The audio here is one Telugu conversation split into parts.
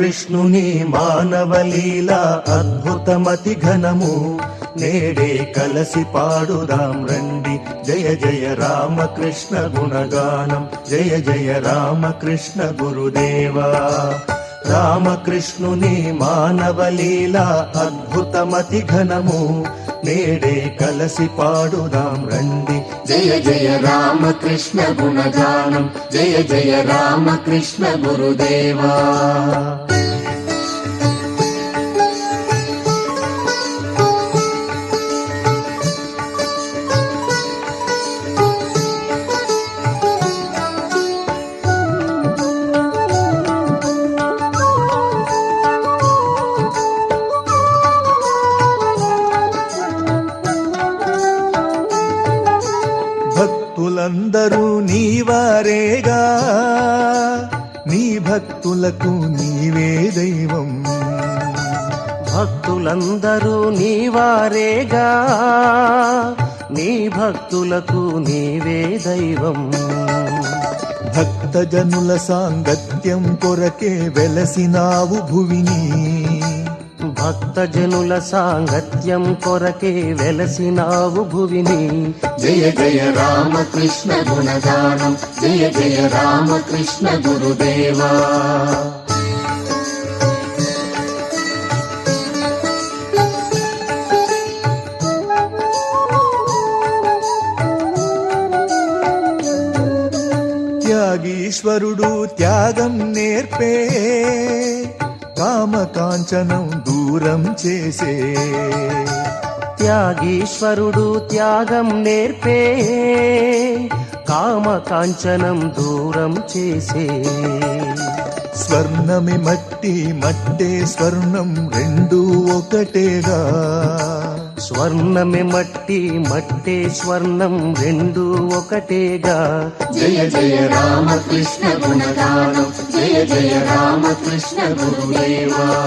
రామకృష్ణుని మానవలీల అద్భుతమతి ఘనము. నేడే కలసి పాడుదాం రండి. జయ జయ రామకృష్ణ గుణగానం. జయ జయ రామకృష్ణ గురుదేవా. రామకృష్ణుని మానవలీల అద్భుతమతి ఘనము. నేడే కలసి పాడుదాం రండి. జయ జయ రామకృష్ణ గుణగానం. జయ జయ రామకృష్ణ గురుదేవా. భక్తులందరూ నీవారేగా. నీ భక్తులకు నీవే దైవం. భక్తులందరూ నీవారేగా. నీ భక్తులకు నీవే దైవం. భక్తజనుల సాంగత్యం కొరకే వెలసినావు భువిని. భక్తజనుల సాంగత్యం కొరకే వెలసినావు భువిని. జయ జయ రామకృష్ణ గుణగానం జయ జయ రామకృష్ణ గురుదేవా. త్యాగీశ్వరుడు త్యాగం నేర్పే కామకాంచనం దూరం చేసే. త్యాగీశ్వరుడు త్యాగం నేర్పే. కామ కాంచనం దూరం చేసే. స్వర్ణమి మట్టి మట్టే స్వర్ణం రెండు ఒకటేగా. స్వర్ణమే మట్టి మట్టే స్వర్ణం రెండు ఒకటేగా. జయ జయ రామకృష్ణ గుణగానం. జయ జయ రామకృష్ణ గురుదేవా.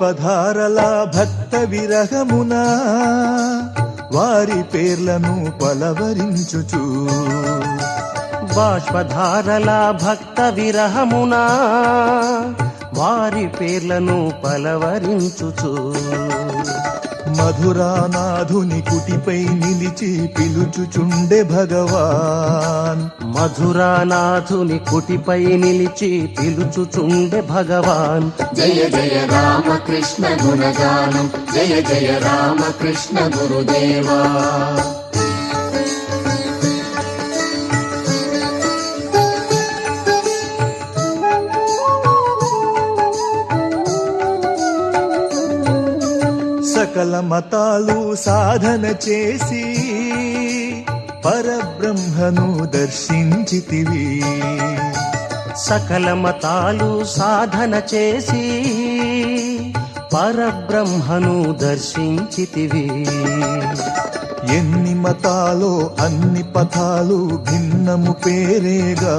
బాష్పధారల భక్త విరహమున వారి పేర్లను పలవరించుచు. బాష్పధారల భక్త విరహమునా వారి పేర్లను పలవరించుచు. మధురానాథుని కుటిపై నిలిచి పిలుచుచుండె భగవాన్. మధురానాథుని కుటిపై నిలిచి పిలుచుచుండె భగవాన్. జయ జయ రామకృష్ణ గుణగానం జయ జయ రామకృష్ణ గురుదేవా. సకల మతాలు సాధన చేసి పరబ్రహ్మను దర్శించితివి. సకల మతాలు సాధన చేసి పరబ్రహ్మను దర్శించితివి. ఎన్ని మతాలో అన్ని పథాలు భిన్నము పేరేగా.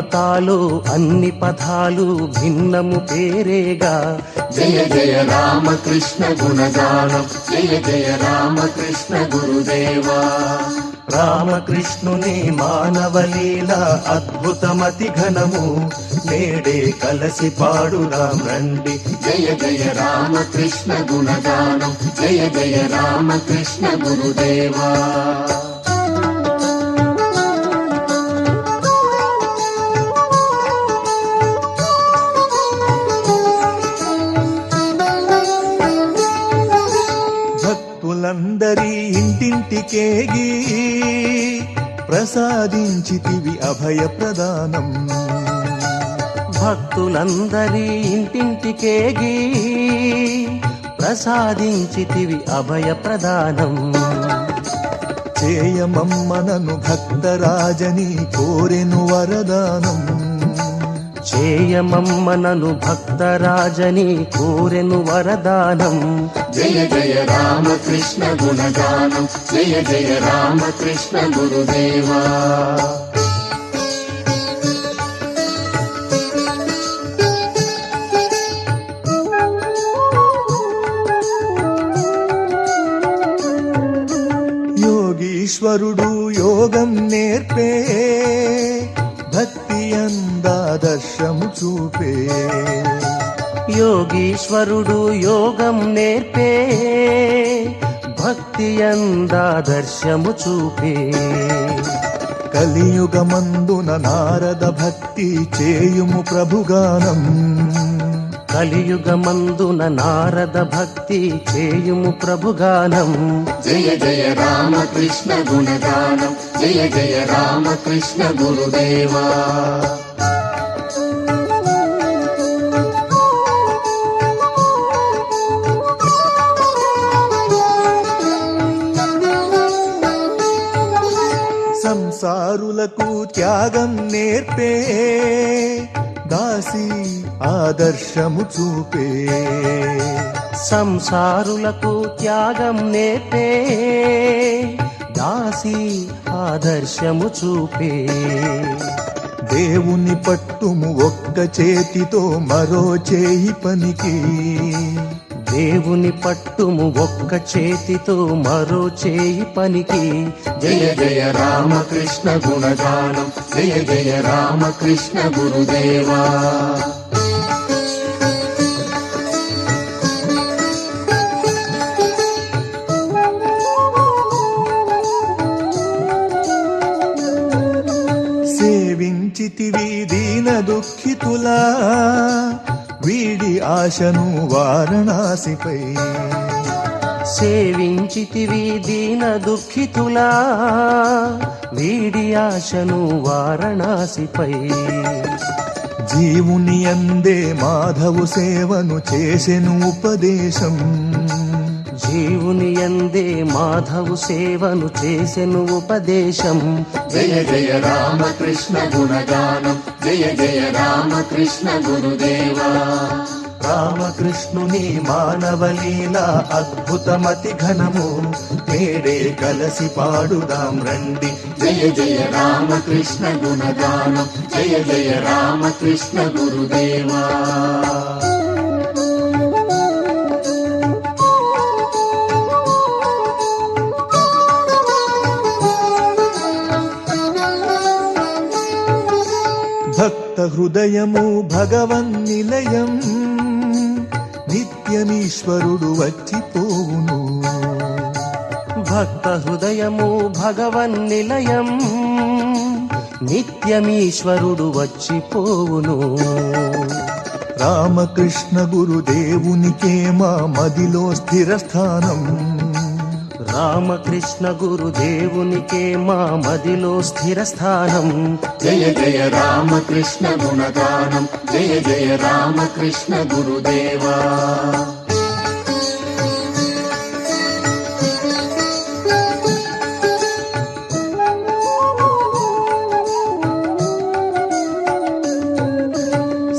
మతాలు అన్ని పదాలు భిన్నము పేరేగా. జయ జయ రామకృష్ణ గుణగానం జయ జయ రామకృష్ణ గురుదేవా. రామకృష్ణుని మానవలీల అద్భుతమతి ఘనము. నేడే కలసి పాడురాం రండి. జయ జయ రామకృష్ణ గుణగానం జయ జయ రామకృష్ణ గురుదేవా. ఇంటింటికేగి ప్రసాదించితివి అభయ ప్రదానం. భక్తులందరి ఇంటింటికేగి ప్రసాదించితివి అభయ ప్రదానం. చేయమమ్మనను భక్తరాజని కోరెను వరదానం. చేయమమ్మనను భక్తరాజని కోరెను వరదానం. జయ జయ రామకృష్ణ గుణగానం. జయ జయ రామకృష్ణ గురుదేవా. యోగీశ్వరుడు యోగం నేర్పే. భక్తి అందాదర్శము చూపే. యోగీశ్వరుడు యోగం నేర్పే. భక్తి అందాదర్శము చూపే. కలియుగమందున నారద భక్తి చేయుము ప్రభుగానం. కలియుగమందున నారద భక్తి చేయుము ప్రభుగానం. జయ జయ రామకృష్ణ గుణగానం. జయ జయ రామకృష్ణ గురుదేవా. సంసారులకు త్యాగం నేర్పే దాసి ఆదర్శము చూపే. సంసారులకు త్యాగం నేర్పే. దాసి ఆదర్శము చూపే. దేవుని పట్టుము ఒక్క చేతితో మరో చేయి పనికి. దేవుని పట్టుము ఒక్క చేతితో మరో చేయి పనికి. జయ జయ రామకృష్ణ గుణగానం. జయ జయ రామకృష్ణ గురుదేవా. సేవించితివి దీన దుఃఖితులా. వీడి ఆశను వారణాసిపై. సేవించితివి దీన దుఃఖితులా వీడి ఆశను వారణాసిపై. జీవుని అందే మాధవు సేవను చేసెను ఉపదేశం. జీవుని ఎందే మాధవు సేవను చేసెను ఉపదేశం. జయ జయ రామకృష్ణ గుణగానం జయ జయ రామకృష్ణ గురుదేవా. రామకృష్ణుని మానవలీల అద్భుతమతి ఘనము. నేడే కలసి పాడుదాం రండి. జయ జయ రామకృష్ణ గుణగానం. జయ జయ రామకృష్ణ గురుదేవా. హృదయము భగవన్ నిలయం నిత్యమీశ్వరుడు వచ్చిపోవును. భక్త హృదయము భగవన్ నిలయం నిత్యమీశ్వరుడు వచ్చిపోవును. రామకృష్ణ గురుదేవునికే మా మదిలో స్థిర స్థానం రామకృష్ణ గురుదేవునికే మా మదిలో స్థిర స్థానం జయ జయ రామకృష్ణ గుణగానం. జయ జయ రామకృష్ణ గురుదేవా.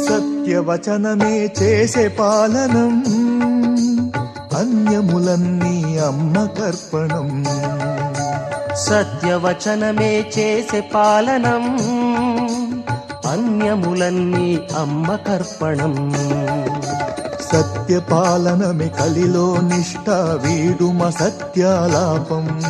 సత్యవచనమే చేసే పాలనం. అన్యములన్నీ అమ్మ కర్పణం. సత్యవచనమే చేసే పాలనం అన్యములన్నీ అమ్మ కర్పణం. సత్యపాలనమే కలిలో నిష్ట వీడుమ సత్యాలాపం.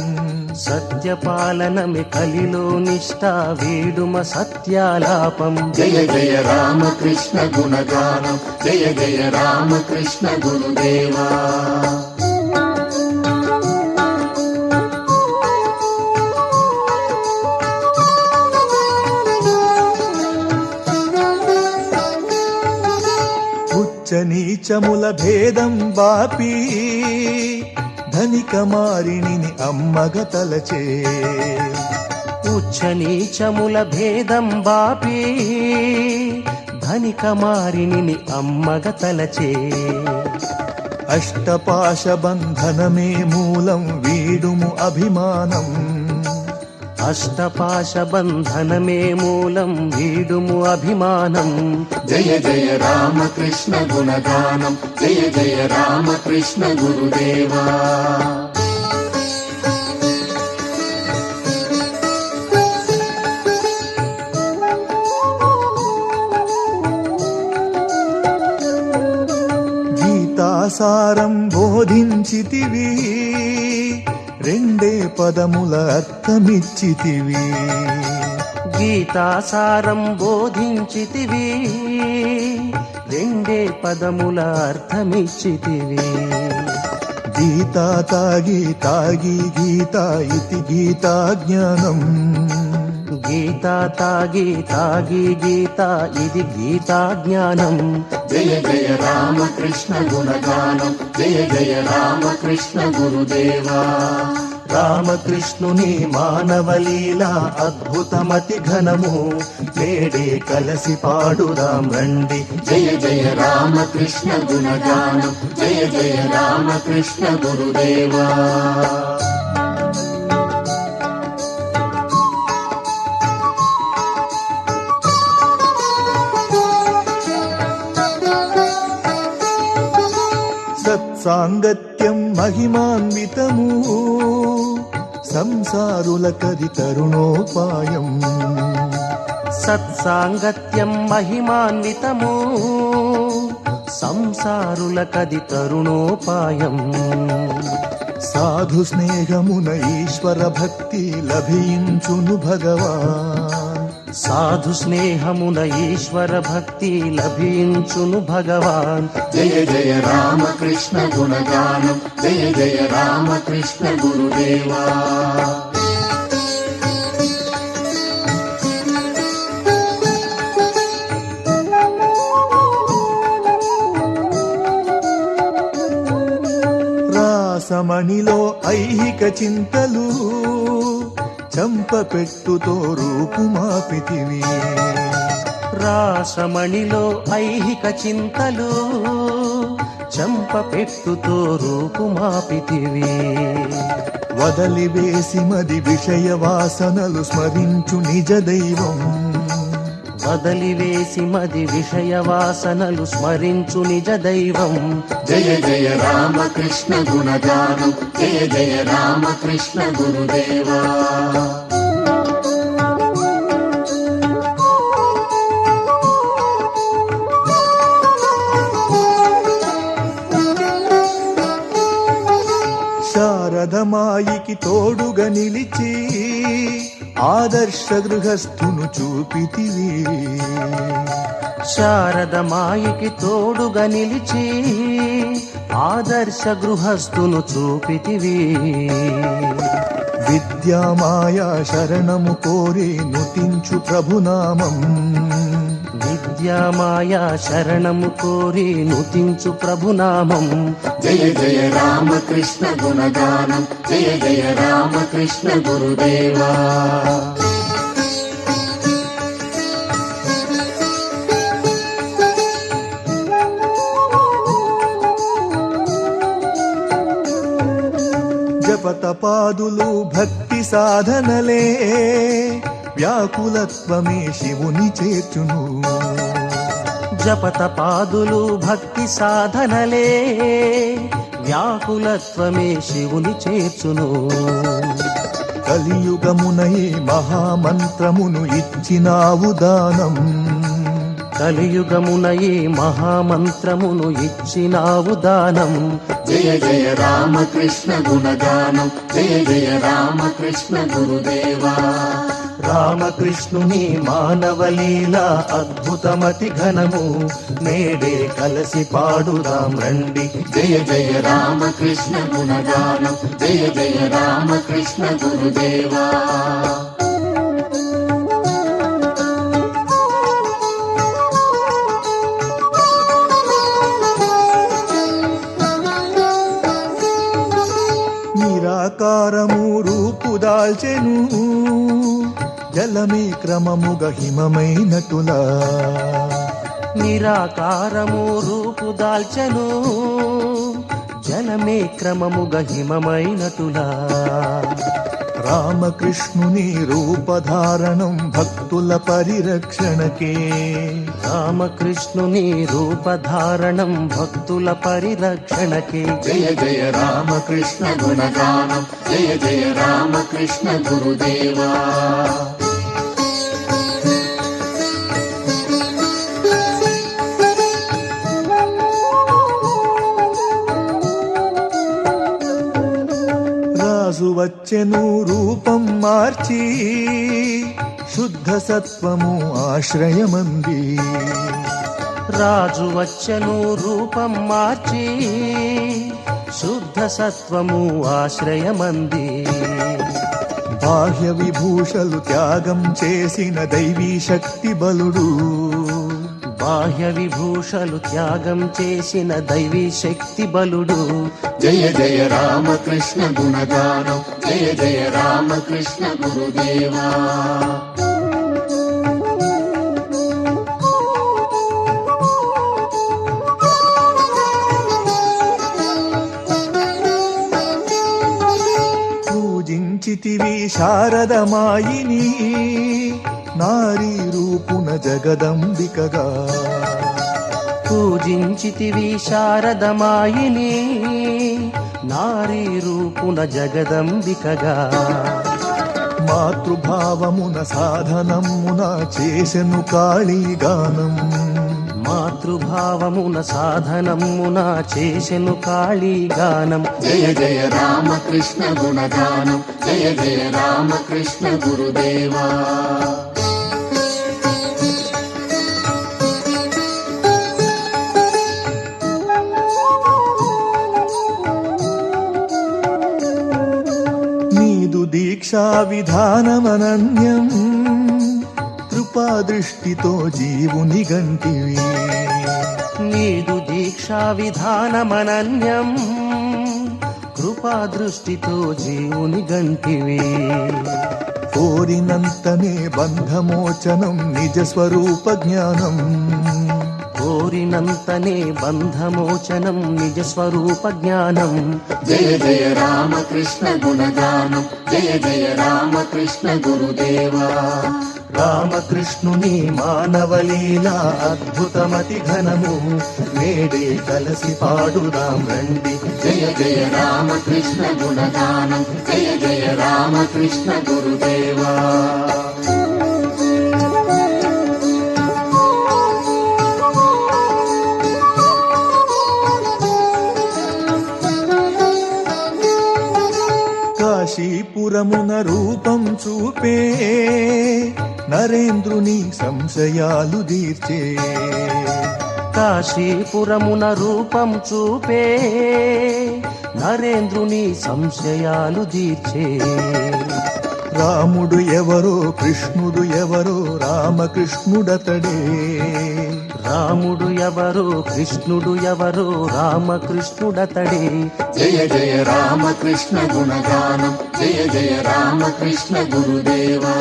సత్యపాలనమే కలిలో నిష్ట వీడుమ సత్యాలాపం. జయ జయ రామకృష్ణ గుణగానం జయ జయ రామకృష్ణ గురుదేవా. నీచముల భేదం బాపి ధనిక మారిణిని అమ్మగ తలచే. ఉచ్చ నీచముల భేదం బాపి. ధనిక మారిని అమ్మగ తలచే. అష్టపాశ బంధనమే మూలం వీడుము అభిమానం. అష్టపాశ బంధనమే మూలం వీడుము అభిమానం. జయ జయ రామకృష్ణ గుణగానం జయ జయ రామకృష్ణ గురుదేవా. గీతాసారం బోధించితివి. రెండే పదముల అర్థమిచ్చితివి. గీతాసారం బోధించితివి. రెండే పదముల అర్థమిచ్చితివి. గీతా తాగి తాగి గీత ఇతి గీతా జ్ఞానం. గీత తాగి తాగి గీత ఇది గీతా జ్ఞానం. జయ జయ రామకృష్ణ గుణగానం. జయ జయ రామకృష్ణ గురుదేవా. రామకృష్ణుని మానవలీల అద్భుతమతి ఘనము. నేడే కలసి పాడుదాం రండి. జయ జయ రామకృష్ణ గుణగానం. జయ జయ రామకృష్ణ గురుదేవా. సత్సాంగత్యం మహిమాన్వితము. సంసారులకది తరుణోపాయం. సత్సాంగత్యం మహిమాన్వితము. సంసారులకది తరుణోపాయం. సాధు స్నేహమున ఈశ్వర భక్తి లభించును భగవాన్ సాధు స్నేహమున ఈశ్వర భక్తి లభించును భగవాన్. జయ జయ రామకృష్ణ గుణగానం జయ జయ రామకృష్ణ గురుదేవా. రాసమణిలో ఐహిక చింతలు చంపపెట్టుతో రూపుమాపితివి రాసమణిలో ఐహిక చింతలు చంపపెట్టుతో రూపుమాపితివి వదలివేసి మది విషయ వాసనలు స్మరించు నిజ దైవం వదలివేసి మది విషయ వాసనలు స్మరించు నిజ దైవం. జయ జయ రామకృష్ణ గుణగానం జయ జయ రామకృష్ణ గురుదేవా. శారదమాయికి తోడుగా నిలిచి ఆదర్శ గృహస్థును చూపితివి శారదమాయికి తోడుగా నిలిచి ఆదర్శ గృహస్థును చూపితివి. విద్యామాయా శరణము కోరి నుతించు ప్రభునామం విద్యామాయా శరణము కోరి నుతించు ప్రభునామం. జయ జయ రామకృష్ణ గుణగానం. జయ జయ రామకృష్ణ గురుదేవా. జపతపాదులు భక్తి సాధనలే. వ్యాకులత్వమే శివుని చేర్చును. జపతపాదులు భక్తి సాధనలే వ్యాకులత్వమే శివుని చేర్చును. కలియుగమునై మహామంత్రమును ఇచ్చినావు దానం. కలియుగమున మహామంత్రమును ఇచ్చినావు దానం. జయ జయ రామకృష్ణ గుణగానం. జయ జయ రామకృష్ణ గురుదేవా. రామకృష్ణుని మానవలీల అద్భుతమతి ఘనము. నేడే కలసి పాడుదాం రండి. జయ జయ రామకృష్ణ గుణగానం. జయ జయ రామకృష్ణ గురుదేవా. నిరాకారము రూపుదాల్చెను జలమే క్రమముగ హిమమైనటులా. నిరాకారము రూపు దాల్చను. జలమే క్రమముగ హిమమైనటులా. రామకృష్ణుని రూపధారణం భక్తుల పరిరక్షణకే. రామకృష్ణుని రూపధారణం భక్తుల పరిరక్షణకి. జయ జయ రామకృష్ణ గుణగానం. జయ జయ రామకృష్ణ గురుదేవా. వచ్చెను రూపం మార్చి శుద్ధ సత్వము ఆశ్రయమంది. రాజు వచ్చను రూపం మార్చి శుద్ధ సత్వము ఆశ్రయమంది. బాహ్య విభూషలు త్యాగం చేసిన దైవీ శక్తి బలుడు. బాహ్య విభూషలు త్యాగం చేసిన దైవీ శక్తి బలుడు. జయ జయ రామకృష్ణ గుణగానం జయ జయ రామకృష్ణ గురుదేవా. పూజించితివి శారదమాయిని నారీ రూపున జగదంబికగా. పూజించితివి శారదమాయిని నారీ రూపున జగదంబికగా. మాతృభావమున సాధనమున చేసెను కాళీగానం మాతృభావమున సాధనమున చేసెను కాళీగానం జయ జయ రామకృష్ణ గుణగానం జయ జయ రామకృష్ణ గురుదేవా. दीक्षाविधानमनन्यं कृपादृष्टितो जीवनि गन्ति दीक्षाविधानमनन्यं कृपादृष्टितो जीवनि गन्ति कोरिनन्तने बन्धमोचनं निजस्वरूपज्ञानम् కోరినంతనే బంధమోచనం నిజ స్వరూప జ్ఞానం. జయ జయ రామకృష్ణ గుణగానం జయ జయ రామకృష్ణ గురుదేవా. రామకృష్ణుని మానవలీల అద్భుతమతి ఘనము. నేడే కలసి పాడుదాం రండి. జయ జయ రామకృష్ణ గుణగానం జయ జయ రామకృష్ణ గురుదేవా. కాశీపురమున రూపం చూపే నరేంద్రుని సంశయాలు తీర్చే. కాశీపురమున రూపం చూపే నరేంద్రుని సంశయాలు తీర్చే. రాముడు ఎవరో కృష్ణుడు ఎవరో రామకృష్ణుడతడే. రాముడు ఎవరో కృష్ణుడు ఎవరో రామకృష్ణుడతడే. జయ జయ రామకృష్ణ గుణగానం జయ జయ రామకృష్ణ గురుదేవా.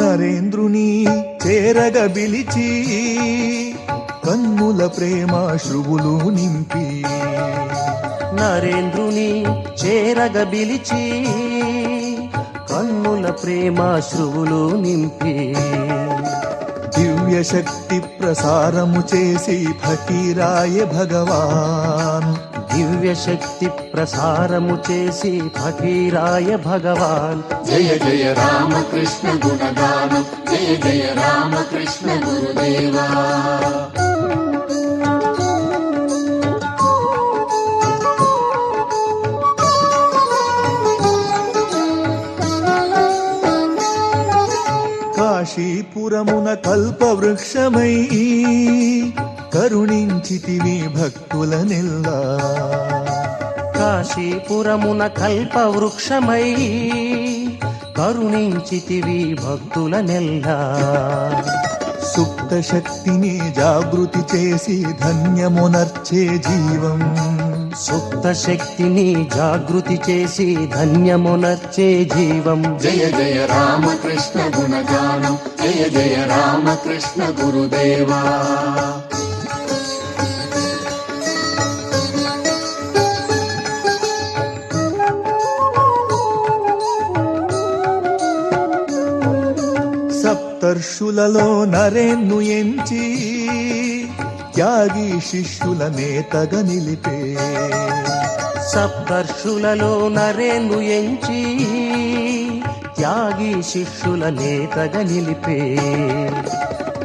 నరేంద్రుని చేరగ బిలిచి కన్నుల ప్రేమ శ్రువులు నింపి నరేంద్రుని చేరగ బిలిచి కన్నుల ప్రేమ శ్రువులు నింపి దివ్య శక్తి ప్రసారము చేసి ఫకీరాయ భగవాన్. దివ్య శక్తి ప్రసారము చేసి ఫకీరాయ భగవాన్. జయ జయ రామకృష్ణ గుణగానం జయ జయ రామకృష్ణ గురుదేవా. కాశీపురమున కల్పవృక్షమై కరుణించితివి భక్తుల నిల్లా కాశీపురమున కల్ప వృక్షమై కరుణించితివి భక్తుల నెల్లా సుప్త శక్తిని జాగృతి చేసి ధన్యమునర్చే జీవం. సుప్త శక్తిని జాగృతి చేసి ధన్యమునర్చే జీవం. జయ జయ రామకృష్ణ గుణగానం జయ జయ రామకృష్ణ గురుదేవా. సప్తర్షులలో నరేన్ను ఎంచి త్యాగి శిష్యుల నేతగా నిలిపే. సప్తర్షులలో నరేందు ఎంచి త్యాగి శిష్యుల నేతగా నిలిపే.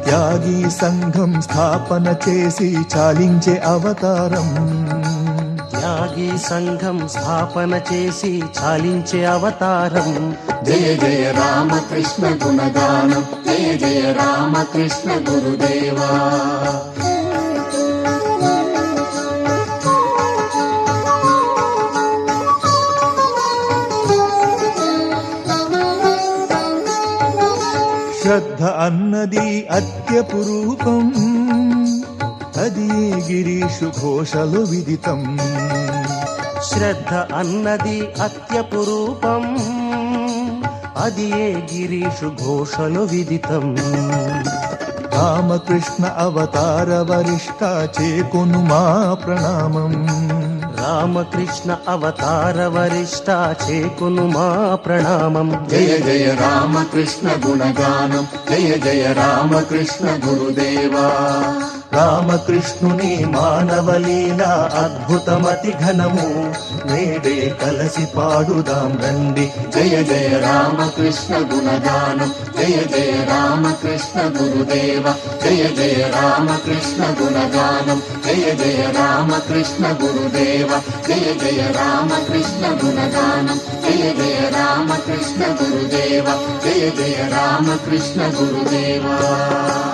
త్యాగి సంఘం స్థాపన చేసి చాలించే అవతారం. త్యాగి సంఘం స్థాపన చేసి చాలించే అవతారం. జయ జయ రామకృష్ణ గుణగానం జయ జయ రామకృష్ణ గురుదేవా. శ్రద్ధ అన్నది అత్యపురూపం అది గిరీషు ఘోషలు విదితం. శ్రద్ధ అన్నది అత్యపురూపం. అది ఏ గిరీషు ఘోషలు విదితం. రామకృష్ణ అవతార వరిష్ట చేకొను మా ప్రణామం. రామకృష్ణ అవతార వరిష్ట చేకును మా ప్రణామం. జయ జయ రామకృష్ణ గుణగానం. జయ జయ రామకృష్ణ గురుదేవా. రామకృష్ణుని మానవలీల అద్భుతమతి ఘనము. నేడే కలసి పాడుదాం రండి. జయ జయ రామకృష్ణ గుణగానం. జయ జయ రామకృష్ణ గురుదేవ. జయ జయ రామకృష్ణ గుణగానం. జయ జయ రామకృష్ణ గురుదేవ. జయ జయ రామకృష్ణ గుణగానం. జయ జయ రామకృష్ణ గురుదేవ. జయ జయ రామకృష్ణ గురుదేవా.